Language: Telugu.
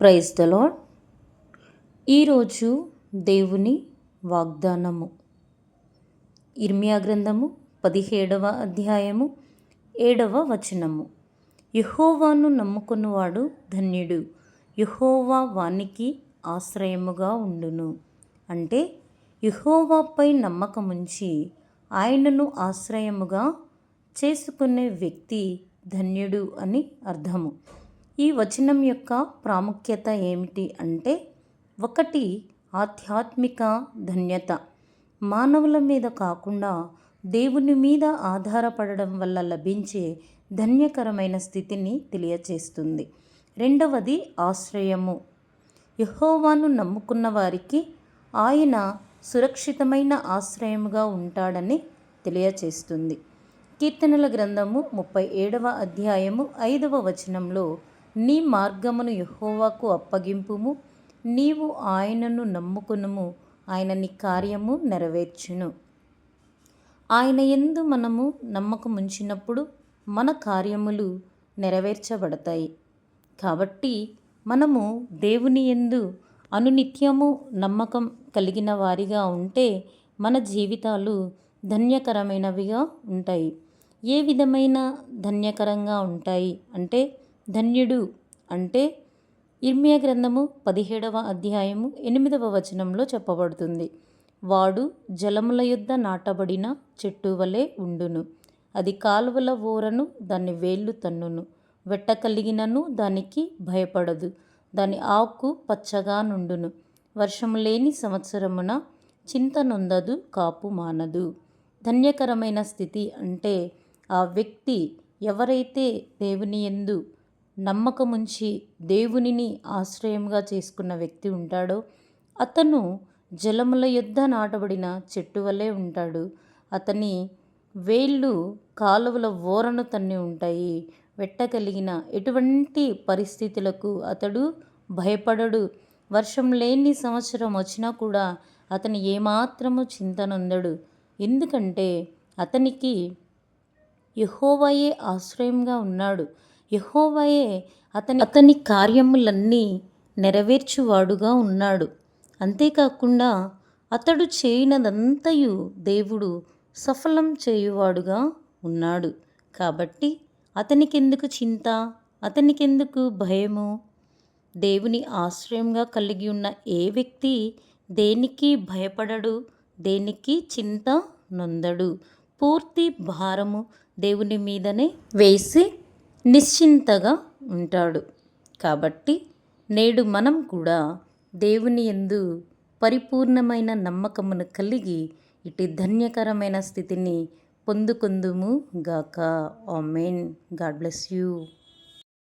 ప్రైజ్ ద లాడ్ ఈరోజు దేవుని వాగ్దానము. ఇర్మియా గ్రంథము పదిహేడవ అధ్యాయము ఏడవ వచనము. యహోవాను నమ్ముకున్నవాడు ధన్యుడు. యహోవా వానికి ఆశ్రయముగా ఉండును. అంటే యహోవాపై నమ్మకముంచి ఆయనను ఆశ్రయముగా చేసుకునే వ్యక్తి ధన్యుడు అని అర్థము. ఈ వచనం యొక్క ప్రాముఖ్యత ఏమిటి అంటే ఒకటి ఆధ్యాత్మిక ధన్యత. మానవుల మీద కాకుండా దేవుని మీద ఆధారపడడం వల్ల లభించే ధన్యకరమైన స్థితిని తెలియచేస్తుంది. రెండవది ఆశ్రయము. యహోవాను నమ్ముకున్న వారికి ఆయన సురక్షితమైన ఆశ్రయముగా ఉంటాడని తెలియచేస్తుంది. కీర్తనల గ్రంథము ముప్పై ఏడవ అధ్యాయము ఐదవ వచనంలో నీ మార్గమును యహోవాకు అప్పగింపుము. నీవు ఆయనను నమ్ముకునుము. ఆయన నీ కార్యము నెరవేర్చును. ఆయన ఎందు మనము నమ్మకముంచినప్పుడు మన కార్యములు నెరవేర్చబడతాయి. కాబట్టి మనము దేవుని ఎందు అనునిత్యము నమ్మకం కలిగిన వారిగా ఉంటే మన జీవితాలు ధన్యకరమైనవిగా ఉంటాయి. ఏ విధమైన ధన్యకరంగా ఉంటాయి? అంటే ధన్యుడు అంటే ఇర్మియా గ్రంథము పదిహేడవ అధ్యాయము ఎనిమిదవ వచనంలో చెప్పబడుతుంది. వాడు జలముల యుద్ధ నాటబడిన చెట్టు వలె ఉండును. అది కాలువల ఊరను దాన్ని వేళ్ళు తన్నును. వెట్ట కలిగినను దానికి భయపడదు. దాని ఆకు పచ్చగా నుండును. వర్షము లేని సంవత్సరమున చింత నొందదు కాపు మానదు. ధన్యకరమైన స్థితి అంటే ఆ వ్యక్తి ఎవరైతే దేవుని ఎందు నమ్మకముంచి దేవునిని ఆశ్రయంగా చేసుకున్న వ్యక్తి ఉంటాడో అతను జలముల యుద్ధ నాటబడిన చెట్టు వలె ఉంటాడు. అతని వేళ్ళు కాలువల ఓరను తన్ని ఉంటాయి. వెట్టగలిగిన ఎటువంటి పరిస్థితులకు అతడు భయపడడు. వర్షం లేని సంవత్సరం వచ్చినా కూడా అతను ఏమాత్రము చింతనొందడు. ఎందుకంటే అతనికి యహోవయే ఆశ్రయంగా ఉన్నాడు. యహోవయే అతని అతని కార్యములన్నీ నెరవేర్చువాడుగా ఉన్నాడు. అంతేకాకుండా అతడు చేయనదంతయు దేవుడు సఫలం చేయువాడుగా ఉన్నాడు. కాబట్టి అతనికెందుకు చింత? అతనికెందుకు భయము? దేవుని ఆశ్రయంగా కలిగి ఉన్న ఏ వ్యక్తి దేనికి భయపడడు? దేనికి చింత నొందడు? పూర్తి భారము దేవుని మీదనే వేసి నిశ్చింతగా ఉంటాడు. కాబట్టి నేడు మనం కూడా దేవుని ఎందు పరిపూర్ణమైన నమ్మకమును కలిగి ఇటు ధన్యకరమైన స్థితిని పొందుకుందుము గాక. ఆమెన్. God bless you.